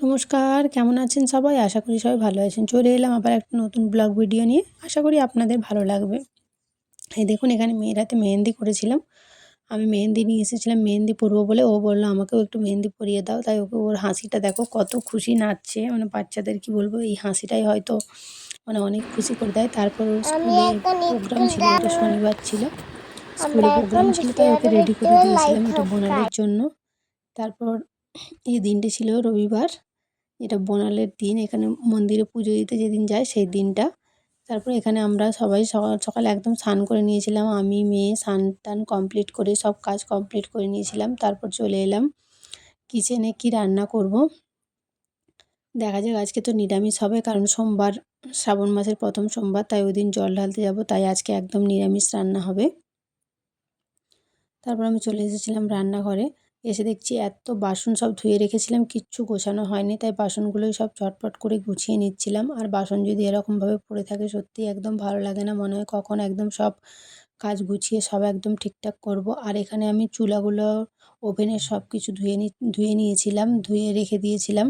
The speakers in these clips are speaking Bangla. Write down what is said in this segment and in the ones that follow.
নমস্কার কেমন আছেন সবাই? আশা করি সবাই ভালো আছেন। চলে এলাম আবার একটা নতুন ব্লগ ভিডিও নিয়ে। আশা করি আপনাদের ভালো লাগবে। এই দেখুন এখানে মেয়েরাতে মেহেন্দি করেছিলাম। আমি মেহেন্দি নিয়ে এসেছিলাম মেহেন্দি পরবো বলে। ও বলল আমাকেও একটু মেহেন্দি পরিয়ে দাও। তাই ওকে ওর হাসিটা দেখো কত খুশি নাচছে। মানে বাচ্চাদের কি বলব এই হাসিটাই হয়তো মানে অনেক খুশি করে দেয়। তারপর ওর স্কুলে প্রোগ্রাম ছিল এটা শনিবার ছিল। স্কুলে প্রোগ্রাম ছিল তাই ওকে রেডি করে দিয়েছিলাম এটা বোনালের জন্য। তারপর এই দিনটি ছিল রবিবার। এটা বনালের দিন, এখানে মন্দিরে পুজো দিতে যেদিন যায় সেই দিনটা। তারপর এখানে আমরা সবাই সকাল সকাল একদম স্নান করে নিয়েছিলাম। আমি, মেয়ে, স্নান টান কমপ্লিট করে, সব কাজ কমপ্লিট করে নিয়েছিলাম। তারপর চলে এলাম কিচেনে কি রান্না করব। দেখা যাক, আজকে তো নিরামিষ হবে, কারণ সোমবার, শ্রাবণ মাসের প্রথম সোমবার, তাই ওই দিন জল ঢালতে যাব, তাই আজকে একদম নিরামিষ রান্না হবে। তারপর আমি চলে এসেছিলাম রান্নাঘরে। এসে দেখছি এত বাসন সব ধুয়ে রেখেছিলাম, কিচ্ছু গোছানো হয়নি, তাই বাসনগুলোই সব চটপট করে গুছিয়ে নিচ্ছিলাম। আর বাসন যদি এরকমভাবে পড়ে থাকে সত্যি একদম ভালো লাগে না মনে হয় কখন একদম সব কাজ গুছিয়ে সব একদম ঠিকঠাক করব। আর এখানে আমি চুলাগুলো ওভেনের সব কিছু ধুয়ে নি, ধুয়ে নিয়েছিলাম, ধুয়ে রেখে দিয়েছিলাম।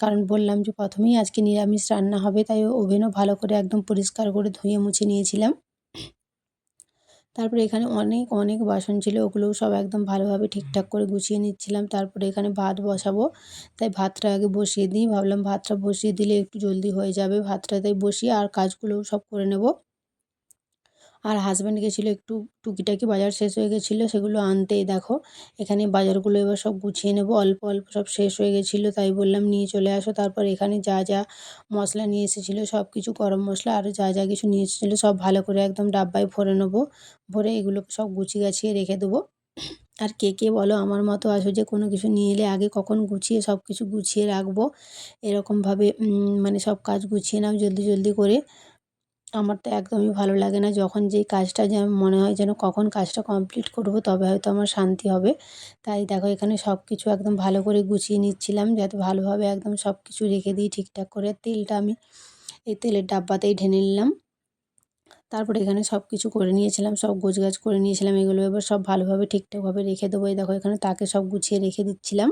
কারণ বললাম যে প্রথমেই আজকে নিরামিষ রান্না হবে, তাই ওভেনও ভালো করে একদম পরিষ্কার করে ধুয়ে মুছে নিয়েছিলাম। তারপরে এখানে অনেক অনেক বাসন ছিল, ওগুলোও সব একদম ভালোভাবে ঠিকঠাক করে গুছিয়ে নিচ্ছিলাম। তারপরে এখানে ভাত বসাবো, তাই ভাতটা আগে বসিয়ে দিই। ভাবলাম ভাতটা বসিয়ে দিলে একটু জলদি হয়ে যাবে ভাতটা, তাই বসিয়ে আর কাজগুলোও সব করে নেব। আর হাজব্যান্ড গেছিল একটু টুকিটাকি বাজার শেষ হয়ে গেছিল, সেগুলো আনতেই দেখো। এখানে বাজারগুলো এবার সব গুছিয়ে নেব, অল্প অল্প সব শেষ হয়ে গেছিল, তাই বললাম নিয়ে চলে আসো। তারপর এখানে যা যা মশলা নিয়ে এসেছিল, সব কিছু গরম মশলা আর যা যা কিছু নিয়ে এসেছিল, সব ভালো করে একদম ডাব্বায় ভরে নেব। ভরে এগুলোকে সব গুছিয়ে গাছিয়ে রেখে দেবো। আর কে কে বলো আমার মতো আসো যে কোনো কিছু নিয়ে এলে আগে কখন গুছিয়ে সব কিছু গুছিয়ে রাখব, এরকমভাবে মানে সব কাজ গুছিয়ে নাও জলদি জলদি করে। আমার তো একদমই ভালো লাগে না। যখন যেই কাজটা যেন মনে হয় যেন কখন কাজটা কমপ্লিট করব তবে হয়তো আমার শান্তি হবে। তাই দেখো এখানে সব কিছু একদম ভালো করে গুছিয়ে নিচ্ছিলাম যাতে ভালোভাবে একদম সব কিছু রেখে দিই ঠিকঠাক করে। তেলটা আমি এই তেলের ডাব্বাতেই ঢেলে নিলাম। তারপরে এখানে সব কিছু করে নিয়েছিলাম, সব গোছগাছ করে নিয়েছিলাম, এগুলো এবার সব ভালোভাবে ঠিকঠাকভাবে রেখে দেবো। এই দেখো এখানে তাকে সব গুছিয়ে রেখে দিচ্ছিলাম।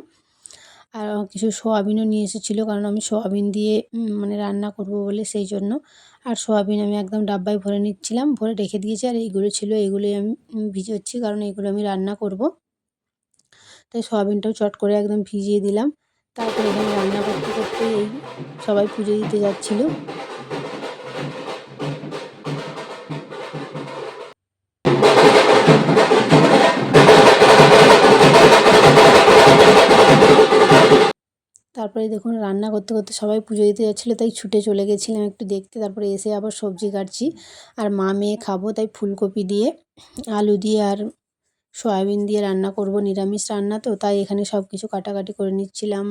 আর কিছু সোয়াবিনও নিয়ে এসেছিল, কারণ আমি সোয়াবিন দিয়ে মানে রান্না করব বলে সেই জন্য। আর সোয়াবিন আমি একদম ডাব্বায় ভরে নিচ্ছিলাম, ভরে রেখে দিয়েছি, আর এইগুলো ছিল, এইগুলোই আমি ভিজোচ্ছি, কারণ এইগুলো আমি রান্না করব। তাই সোয়াবিনটাও চট করে একদম ভিজিয়ে দিলাম। তারপরে এখানে রান্না করতে করতে এই সবাই পুজো দিতে যাচ্ছিল। তারপরে দেখুন রান্না করতে করতে সবাই পুজো দিতে যাচ্ছিল, তাই ছুটে চলে গেছিলাম একটু দেখতে। তারপরে এসে আবার সবজি কাটছি। আর মা মেয়ে খাব, তাই ফুলকপি দিয়ে, আলু দিয়ে আর সয়াবিন দিয়ে রান্না করব, নিরামিষ রান্না তো, তাই এখানে সব কিছু কাটাকাটি করে নিচ্ছিলাম।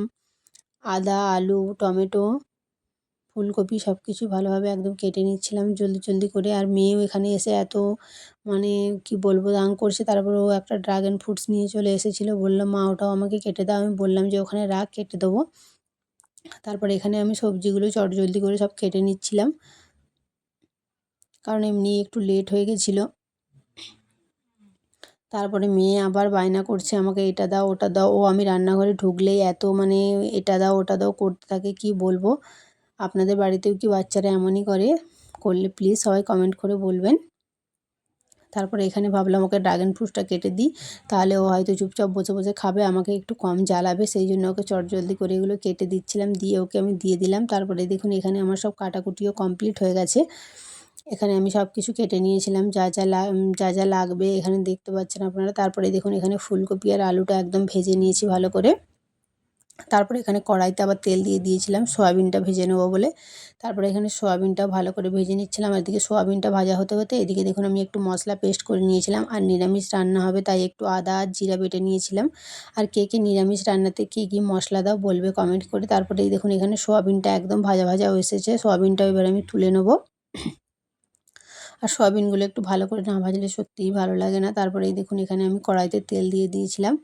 আদা, আলু, টমেটো ফুলকপি সব কিছু ভালোভাবে একদম কেটে নিচ্ছিলাম জলদি জলদি করে। আর মেয়েও এখানে এসে এত মানে কি বলব, দাং করছে। তারপর ও একটা ড্রাগন ফ্রুটস নিয়ে চলে এসেছিল। বলল মা, ওটাও আমাকে কেটে দাও। আমি বললাম যে, ওখানে রাখ, কেটে দেবো। তারপর এখানে আমি সবজিগুলো চট জলদি করে সব কেটে নিচ্ছিলাম। কারণ এমনি একটু লেট হয়ে গেছিল। তারপরে মেয়ে আবার বায়না করছে, আমাকে এটা দাও, ওটা দাও। ও আমি রান্নাঘরে ঢুকলেই এত মানে এটা দাও, ওটা দাও, করতে থাকে, কি বলব? আপনাদের বাড়িতেও কি বাচ্চারা এমনই করে? করলে প্লিজ সবাই কমেন্ট করে বলবেন। তারপরে এখানে ভাবলাম ওকে ড্রাগন ফ্রুটটা কেটে দিই। তাহলে ও হয়তো চুপচাপ বসে বসে খাবে, আমাকে একটু কম জ্বালাবে, সেই জন্য ওকে চট জলদি করে এগুলো কেটে দিচ্ছিলাম, দিয়ে ওকে আমি দিয়ে দিলাম। তারপরে দেখুন এখানে আমার সব কাটাকুটিও কমপ্লিট হয়ে গেছে। এখানে আমি সব কিছু কেটে নিয়েছিলাম, যা যা যা যা লাগবে এখানে দেখতে পাচ্ছেন আপনারা। তারপরে দেখুন এখানে ফুলকপি আর আলুটা একদম ভেজে নিয়েছি ভালো করে। তারপরে এখানে কড়াইতে আবার তেল দিয়ে দিয়েছিলাম, সয়াবিনটা ভেজে নেব বলে। তারপরে এখানে সয়াবিনটা ভালো করে ভেজে নিচ্ছিলাম, আর এদিকে সয়াবিনটা ভাজা হতে হতে এদিকে দেখুন আমি একটু মশলা পেস্ট করে নিয়েছিলাম, আর নিরামিষ রান্না হবে তাই একটু আদা আর জিরা বেটে নিয়েছিলাম। আর কে কে নিরামিষ রান্নাতে কী কী মশলা দাও বলবে কমেন্ট করে। তারপরে এই দেখুন এখানে সয়াবিনটা একদম ভাজা ভাজা এসেছে সয়াবিনটা এবার আমি তুলে নেব। আর সয়াবিনগুলো একটু ভালো করে না ভাজলে সত্যিই ভালো লাগে না। তারপরে দেখুন এখানে আমি কড়াইতে তেল দিয়ে দিয়েছিলাম।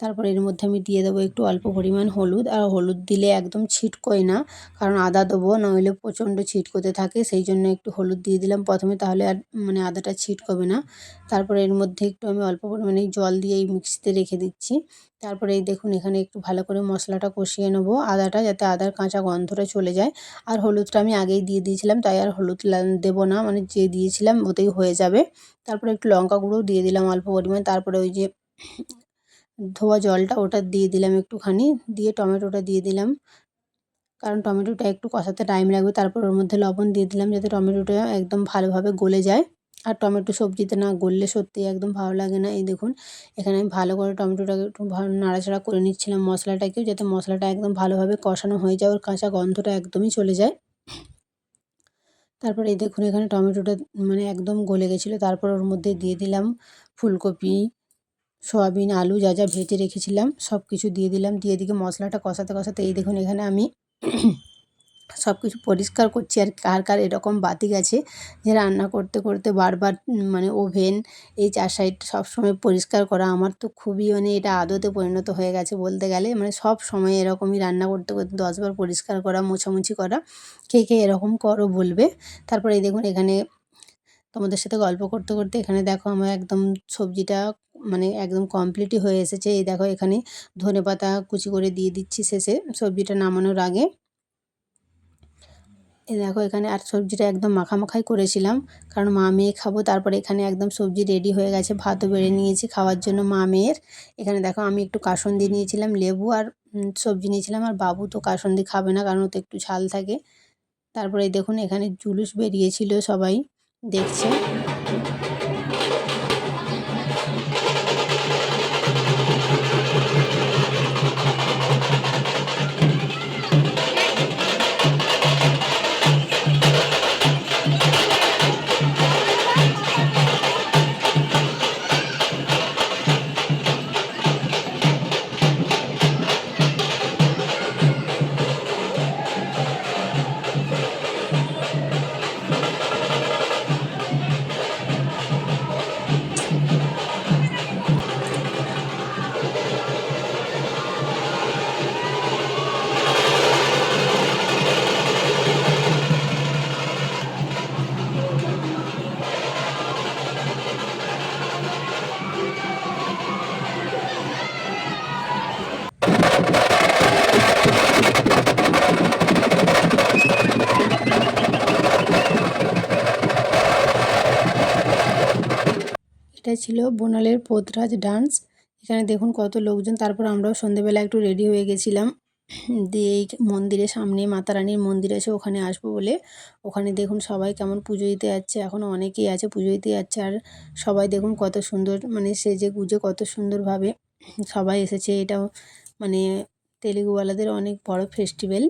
তারপর এর মধ্যে আমি দিয়ে দেবো একটু অল্প পরিমাণ হলুদ, আর হলুদ দিলে একদম ছিটকোয় না, কারণ আদা দেবো, নইলে প্রচণ্ড ছিটকোতে থাকে, সেই জন্য একটু হলুদ দিয়ে দিলাম প্রথমে, তাহলে আর মানে আদাটা ছিটকোবে না। তারপরে এর মধ্যে একটু আমি অল্প পরিমাণে জল দিয়ে এই মিক্সিতে রেখে দিচ্ছি। তারপরে এই দেখুন, এখানে একটু ভালো করে মশলাটা কষিয়ে নেব আদাটা, যাতে আদার কাঁচা গন্ধটা চলে যায়। আর হলুদটা আমি আগেই দিয়ে দিয়েছিলাম, তাই আর হলুদ দেবো না মানে যে দিয়েছিলাম ওতেই হয়ে যাবে। তারপরে একটু লঙ্কা গুঁড়োও দিয়ে দিলাম অল্প পরিমাণ, তারপরে ওই যে ধোয়া জলটা ওটা দিয়ে দিলাম একটুখানি, দিয়ে টমেটোটা দিয়ে দিলাম। কারণ টমেটোটা একটু কষাতে টাইম লাগবে, তারপর ওর মধ্যে লবণ দিয়ে দিলাম যাতে টমেটোটা একদম ভালোভাবে গলে যায়। আর টমেটো সবজিতে না গললে সত্যি একদম ভালো লাগে না। এই দেখুন, এখানে আমি ভালো করে টমেটোটাকে একটু নাড়াচাড়া করে নিচ্ছিলাম মশলাটাকেও, যাতে মশলাটা একদম ভালোভাবে কষানো হয়ে যায়, ওর কাঁচা গন্ধটা একদমই চলে যায়। তারপর এই দেখুন, এখানে টমেটোটা মানে একদম গলে গেছিল। তারপর ওর মধ্যে দিয়ে দিলাম ফুলকপি সয়াবিন, আলু যা যা ভেজে রেখেছিলাম, সব কিছু দিয়ে দিলাম। দিয়ে দিকে মশলাটা কষাতে কষাতে এই দেখুন এখানে আমি সব কিছু পরিষ্কার করছি। আর কার কার এরকম বাতি গেছে যে রান্না করতে করতে বারবার মানে ওভেন, এই চার সাইড সবসময় পরিষ্কার করা আমার তো খুবই মানে এটা আদতে পরিণত হয়ে গেছে বলতে গেলে। মানে সব সময় এরকমই রান্না করতে করতে দশবার পরিষ্কার করা, মোছামুছি করা, কে কে এরকম করো বলবে। তারপরে এই দেখুন এখানে তোমাদের সাথে গল্প করতে করতে এখানে দেখো আমার একদম সবজিটা মানে একদম কমপ্লিটই হয়ে এসেছে। এই দেখো এখানে ধনে পাতা কুচি করে দিয়ে দিচ্ছি শেষে সবজিটা নামানোর আগে। এই দেখো এখানে আর সবজিটা একদম মাখামাখাই করেছিলাম, কারণ মা মেয়ে খাব, তারপরে এখানে একদম সবজি রেডি হয়ে গেছে, ভাতও বেড়ে নিয়েছি খাওয়ার জন্য মা মেয়ের। এখানে দেখো আমি একটু কাসন্দি নিয়েছিলাম, লেবু আর সবজি নিয়েছিলাম, আর বাবু তো কাসন্দি খাবে না, কারণ ওতে একটু ঝাল থাকে। তারপরে দেখুন এখানে জুলুস বেরিয়েছিল সবাই। দেখছে ছিল বোনালের পোতরাজ ডান্স। এখানে দেখুন কত লোকজন। তারপর আমরাও সন্ধেবেলা একটু রেডি হয়ে গেছিলাম। দিয়ে এই মন্দিরের সামনে মাতা রানীর মন্দির আছে, ওখানে আসব বলে। ওখানে দেখুন সবাই কেমন পুজো দিতে যাচ্ছে। এখনও অনেকেই আছে পুজো দিতে যাচ্ছে। আর সবাই দেখুন কত সুন্দর মানে সেজে গুজে কত সুন্দরভাবে সবাই এসেছে। এটাও মানে তেলেগুওয়ালাদের অনেক বড় ফেস্টিভ্যাল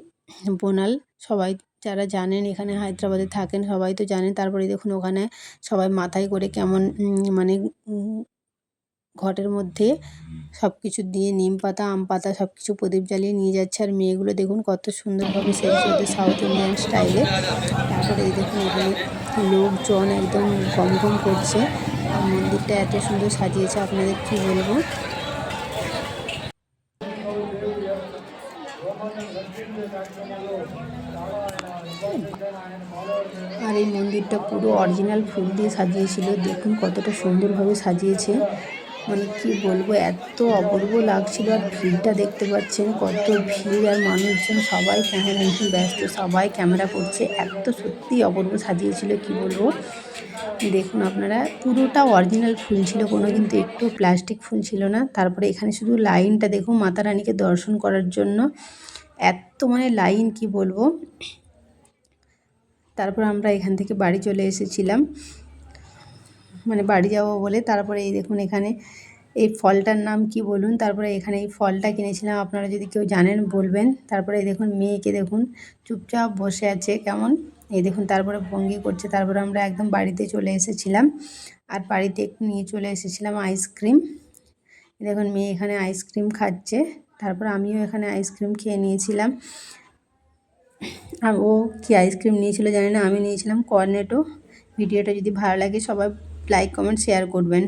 বোনাল সবাই যারা জানেন এখানে হায়দ্রাবাদে থাকেন, সবাই তো জানেন। তারপরে দেখুন ওখানে সবাই মাথায় করে কেমন মানে ঘটের মধ্যে সব কিছু দিয়ে নিম পাতা, আম পাতা সব কিছু প্রদীপ জ্বালিয়ে নিয়ে যাচ্ছে। আর মেয়েগুলো দেখুন কত সুন্দরভাবে সেজেছে ওদের সাউথ ইন্ডিয়ান স্টাইলে। তারপরে এই দেখুন এখানে লোকজন একদম গম গম করছে। আর মন্দিরটা এত সুন্দর সাজিয়েছে, আপনাদের কী বলব? আর এই মন্দিরটা পুরো অরিজিনাল ফুল দিয়ে সাজিয়েছিল। দেখুন কতটা সুন্দরভাবে সাজিয়েছে। মানে কি বলব, এত অপূর্ব লাগছিল আর ভিড়টা দেখতে পাচ্ছেন, কত ভিড় আর মানুষজন সবাই ক্যামেরা নিয়ে ব্যস্ত, সবাই ক্যামেরা করছে। এত সত্যি অপূর্ব সাজিয়েছিল, কি বলব? দেখুন আপনারা, পুরোটা অরিজিনাল ফুল ছিল, কোনো কিন্তু একটু প্লাস্টিক ফুল ছিল না। তারপরে এখানে শুধু লাইনটা দেখুন মাতা রানীকে দর্শন করার জন্য। এত মানে লাইন, কি বলব? তারপর আমরা এখান থেকে বাড়ি চলে এসেছিলাম। মানে বাড়ি যাব বলে। তারপরে এই দেখুন এখানে এই ফলটার নাম কি বলুন? তারপরে এখানে এই ফলটা কিনেছিলাম। আপনারা যদি কেউ জানেন বলবেন। তারপরে এই দেখুন মেয়েকে দেখুন চুপচাপ বসে আছে কেমন? এই দেখুন তারপরে ভঙ্গি করছে। তারপরে আমরা একদম বাড়িতে চলে এসেছিলাম। আর বাড়িতে একটু নিয়ে চলে এসেছিলাম আইসক্রিম। দেখুন মেয়ে এখানে আইসক্রিম খাচ্ছে। তারপর আমিও এখানে আইসক্রিম খেয়ে নিয়েছিলাম। আর ও কি আইসক্রিম নিয়েছিল জানি না, আমি নিয়েছিলাম কর্নেটো ভিডিওটা যদি ভালো লাগে সবাই লাইক কমেন্ট শেয়ার করবেন।